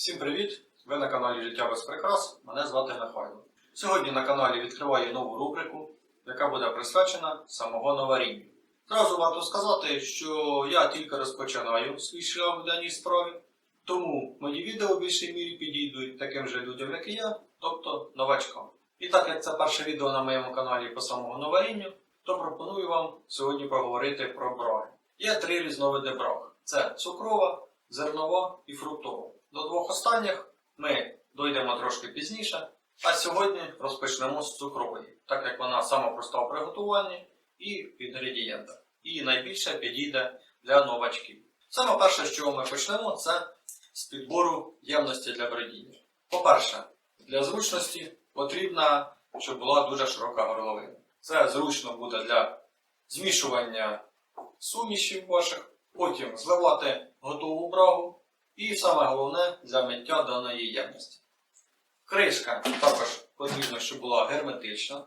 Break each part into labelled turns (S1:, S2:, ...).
S1: Всім привіт! Ви на каналі Життя без прикрас. Мене звати Михайло. Сьогодні на каналі відкриваю нову рубрику, яка буде присвячена самогоноварінню. Зразу варто сказати, що я тільки розпочинаю свій шлях в даній справі, тому мої відео в більшій мірі підійдуть таким же людям, як і я, тобто новачкам. І так як це перше відео на моєму каналі по самогоноварінню, то пропоную вам сьогодні поговорити про браги. Є три різновиди браг: це цукрова, зернова і фруктова. До двох останніх ми дойдемо трошки пізніше, а сьогодні розпочнемо з цукрової, так як вона сама проста в приготуванні і в інгредієнтах. І найбільше підійде для новачків. Саме перше, з чого ми почнемо, це з підбору ємності для бродіння. По-перше, для зручності потрібна, щоб була дуже широка горловина. Це зручно буде для змішування сумішів ваших, потім зливати готову брагу. І саме головне для даної ємності. Кришка також потрібно, щоб була герметична.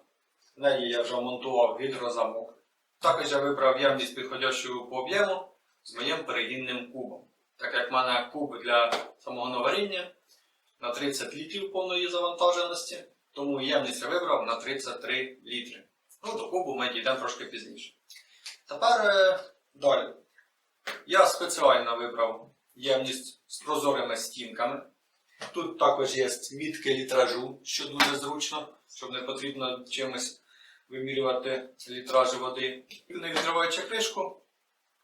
S1: В неї я вже монтував гідрозамок. Також я вибрав ємність підходящу по об'єму з моїм перегінним кубом. Так як в мене куб для самого варіння на 30 літрів повної завантаженості, тому ємність я вибрав на 33 літри. Ну, до кубу ми дійдемо трошки пізніше. Тепер е, далі. Я спеціально вибрав ємність з прозорими стінками. Тут також є мітки літражу, що дуже зручно, щоб не потрібно чимось вимірювати літражі води. І не відкриваючи кришку,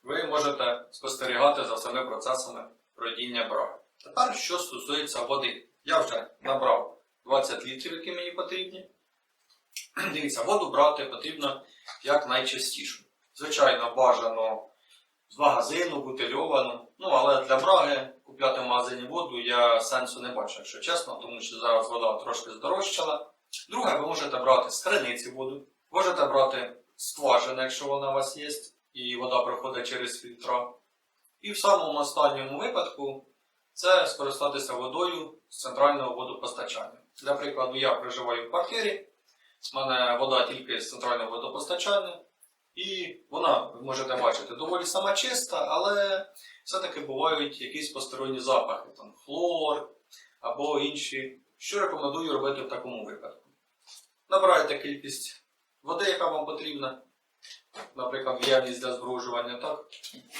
S1: ви можете спостерігати за самими процесами бродіння браги. Тепер, що стосується води. Я вже набрав 20 літрів, які мені потрібні. Дивіться, воду брати потрібно якнайчастіше. Звичайно, бажано з магазину, бутильовану. Ну, але для браги купляти в магазині воду я сенсу не бачу, якщо чесно, тому що зараз вода трошки здорожчала. Друге, ви можете брати з криниці воду, можете брати скважини, якщо вона у вас є, і вода проходить через фільтра. І в самому останньому випадку це скористатися водою з центрального водопостачання. Для прикладу, я проживаю в квартирі, в мене вода тільки з центрального водопостачання. І вона, ви можете бачити, доволі сама чиста, але все-таки бувають якісь посторонні запахи, там хлор або інші. Що рекомендую робити в такому випадку? Набираєте кількість води, яка вам потрібна, наприклад, ємність для збружування, так?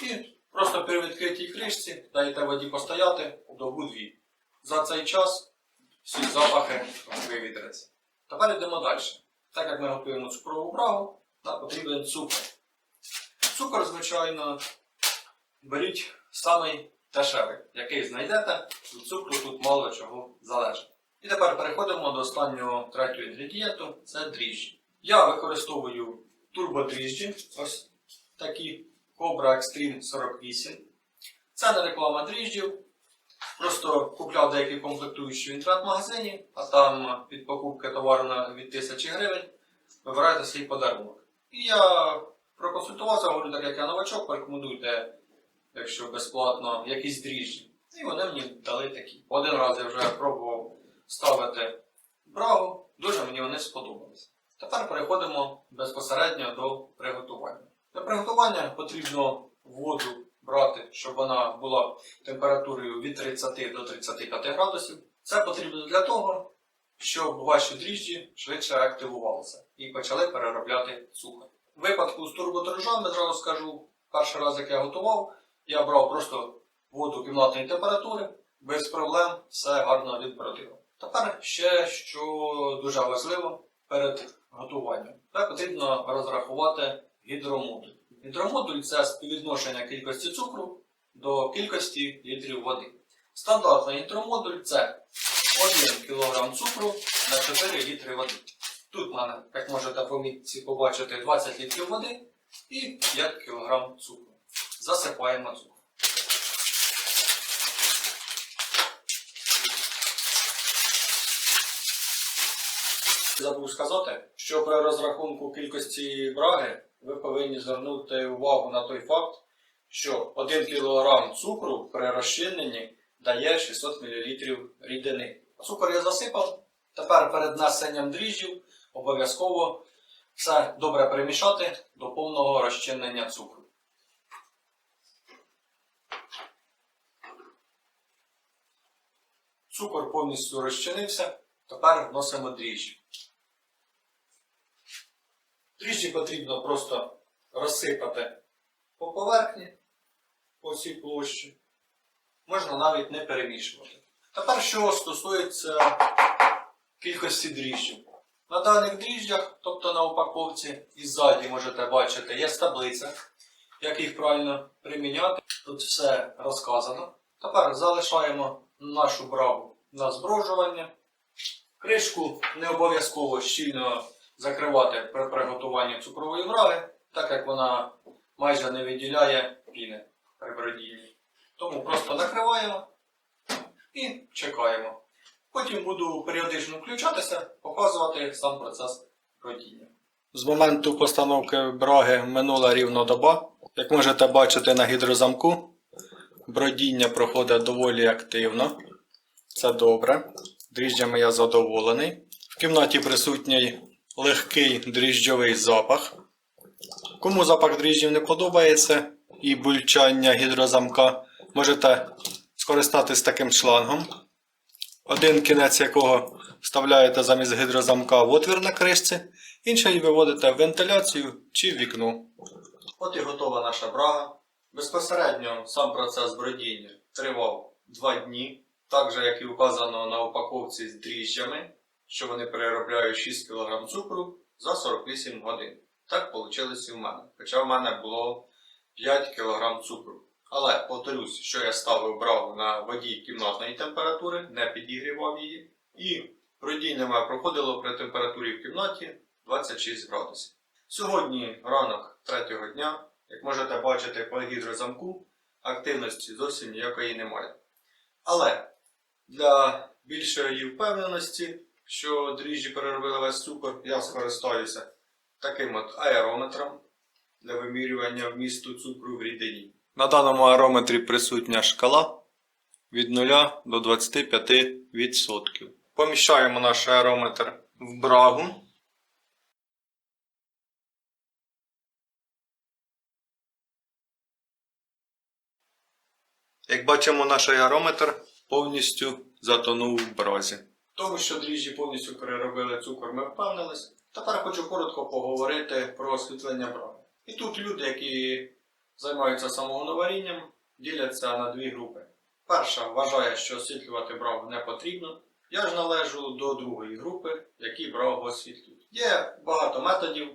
S1: І просто при відкритій кришці даєте воді постояти добу дві. За цей час всі запахи вивітряться. Тепер йдемо далі. Так як ми готуємо цукрову брагу, нам потрібен цукор. Цукор, звичайно, беріть самий дешевий, який знайдете, від цукру тут мало чого залежить. І тепер переходимо до останнього третього інгредієнту це дріжджі. Я використовую турбодріжджі, ось такі Cobra Extreme 48. Це не реклама дріжджів. Просто купляв деякі комплектуючі в інтернет-магазині, а там від покупки товару від 1000 гривень вибираєте свій подарунок. І я проконсультувався, говорю, так як я новачок, порекомендуйте, якщо безплатно, якісь дріжджі. І вони мені дали такі. Один раз я вже пробував ставити брагу, дуже мені вони сподобались. Тепер переходимо безпосередньо до приготування. Для приготування потрібно воду брати, щоб вона була температурою від 30 до 35 градусів. Це потрібно для того, щоб ваші дріжджі швидше активувалися і почали переробляти цукор. У випадку з турботоржами, зразу скажу, перший раз, як я готував, я брав просто воду кімнатної температури, без проблем все гарно відбродило. Тепер ще що дуже важливо перед готуванням. Це потрібно розрахувати гідромодуль. Гідромодуль це співвідношення кількості цукру до кількості літрів води. Стандартний гідромодуль це 1 кг цукру на 4 літри води. Тут в мене, як можете по мітці побачити, 20 літрів води і 5 кг цукру. Засипаємо цукор. Забув сказати, що при розрахунку кількості браги ви повинні звернути увагу на той факт, що 1 кг цукру при розчиненні дає 600 мл рідини. Цукор я засипав. Тепер перед насенням дріжджів обов'язково все добре перемішати до повного розчинення цукру. Цукор повністю розчинився. Тепер вносимо дріжджі. Дріжджі потрібно просто розсипати по поверхні, по всій площі. Можна навіть не перемішувати. Тепер, що стосується кількості дріжджів. На даних дріжджах, тобто на упаковці і ззаді можете бачити, є таблиця, як їх правильно приміняти. Тут все розказано. Тепер залишаємо нашу браву на зброжування. Кришку не обов'язково щільно закривати при приготуванні цукрової браги, так як вона майже не виділяє піни при бродінні. Тому просто накриваємо і чекаємо. Потім буду періодично включатися, показувати сам процес бродіння. З моменту постановки браги минула рівно доба. Як можете бачити на гідрозамку, бродіння проходить доволі активно. Це добре. Дріжджами я задоволений. В кімнаті присутній легкий дріжджовий запах. Кому запах дріжджів не подобається і бульчання гідрозамка, можете скористатись таким шлангом, один кінець якого вставляєте замість гідрозамка в отвір на кришці, інший виводите в вентиляцію чи в вікно. От і готова наша брага. Безпосередньо сам процес бродіння тривав 2 дні, так же, як і вказано на упаковці з дріжджами, що вони переробляють 6 кг цукру за 48 годин. Так вийшло і в мене. Хоча в мене було 5 кг цукру. Але повторюсь, що я ставив брагу на воді кімнатної температури, не підігрівав її. І бродіння моє проходило при температурі в кімнаті 26 градусів. Сьогодні ранок третього дня, як можете бачити по гідрозамку, активності зовсім ніякої немає. Але для більшої впевненості, що дріжджі переробили весь цукор, я скористаюся таким от аерометром для вимірювання вмісту цукру в рідині. На даному аерометрі присутня шкала від 0 до 25%. Поміщаємо наш аерометр в брагу. Як бачимо, наш аерометр повністю затонув в бразі. Тому що дріжджі повністю переробили цукор, ми впевнились. Тепер хочу коротко поговорити про освітлення браги. І тут люди, які займаються самогоноварінням, діляться на дві групи. Перша вважає, що освітлювати брагу не потрібно. Я ж належу до другої групи, які брагу освітлюють. Є багато методів,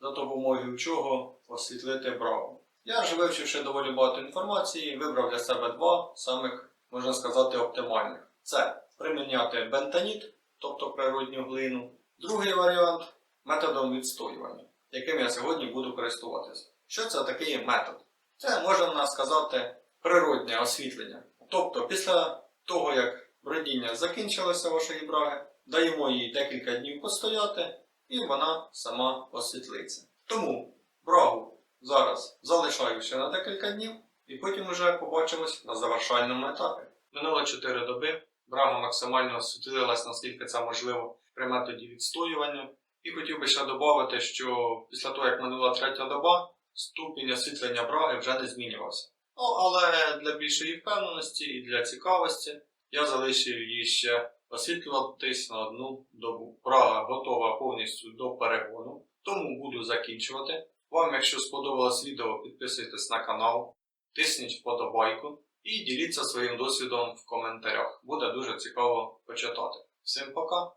S1: за допомогою чого освітлити брагу. Я ж вивчивши доволі багато інформації, вибрав для себе два самих, можна сказати, оптимальних. Це приміняти бентаніт, тобто природню глину. Другий варіант методом відстоювання, яким я сьогодні буду користуватися. Що це такий метод? Це можна сказати природнє освітлення. Тобто, після того, як бродіння закінчилося вашої браги, даємо їй декілька днів постояти, і вона сама освітлиться. Тому брагу зараз залишаю ще на декілька днів, і потім вже побачимось на завершальному етапі. Минуло 4 доби, брага максимально освітлилась, наскільки це можливо при методі відстоювання. І хотів би ще додати, що після того, як минула третя доба, ступінь освітлення браги вже не змінювався. Ну, але для більшої впевненості і для цікавості я залишив її ще освітлюватись на одну добу. Брага готова повністю до перегону, тому буду закінчувати. Вам, якщо сподобалось відео, підписуйтесь на канал, тисніть вподобайку і діліться своїм досвідом в коментарях. Буде дуже цікаво почитати. Всім пока!